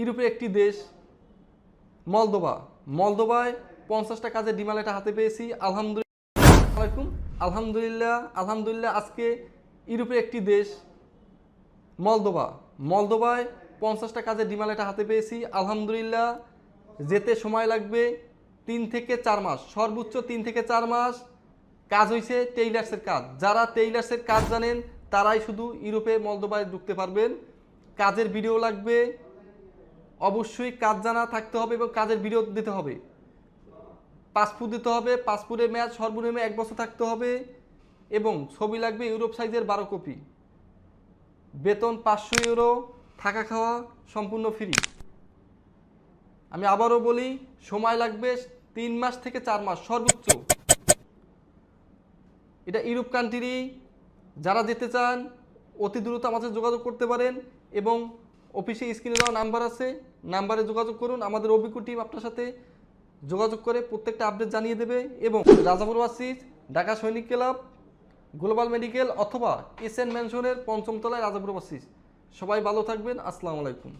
ইউরোপের একটি দেশ মলদোবা মলদোবায় পঞ্চাশটা কাজের ডিমালেটা হাতে পেয়েছি। আলহামদুলিল্লাহ আলহামদুলিল্লাহ আলহামদুলিল্লাহ, আজকে ইউরোপের একটি দেশ মলদোবা মলদোবায় পঞ্চাশটা কাজের ডিমালেটা হাতে পেয়েছি। আলহামদুলিল্লাহ, যেতে সময় লাগবে তিন থেকে চার মাস। সর্বোচ্চ তিন থেকে চার মাস কাজ হয়েছে টেইলার্সের কাজ। যারা টেইলার্সের কাজ জানেন, তারাই শুধু ইউরোপে মলদোবায় ঢুকতে পারবেন। কাজের ভিডিও লাগবে অবশ্যই কাজ জানা থাকতে হবে এবং কাজের ভিডিও দিতে হবে। পাসপোর্ট দিতে হবে, পাসপোর্টের মেয়াদ সর্বনিম্ন এক বছর থাকতে হবে এবং ছবি লাগবে ইউরোপ সাইজের বারো কপি। বেতন পাঁচশো ইউরো, থাকা খাওয়া সম্পূর্ণ ফ্রি। আমি আবারও বলি, সময় লাগবে তিন মাস থেকে চার মাস সর্বোচ্চ। এটা ইউরোপ কান্ট্রি যারা যেতে চান, অতি দ্রুত আমাদের যোগাযোগ করতে পারেন এবং অফিসে স্ক্রিনে দেওয়া নাম্বার আছে, নাম্বারে যোগাযোগ করুন, আমাদের অভিজ্ঞ টিম আপনার সাথে যোগাযোগ করে প্রত্যেকটা আপডেট জানিয়ে দেবে এবং রাজাপুর ওয়াসিস, ঢাকা সৈনিক ক্লাব, গ্লোবাল মেডিকেল অথবা এস এন ম্যানশনের পঞ্চমতলায় রাজাপুর ওয়াসিস। সবাই ভালো থাকবেন, আসসালামু আলাইকুম।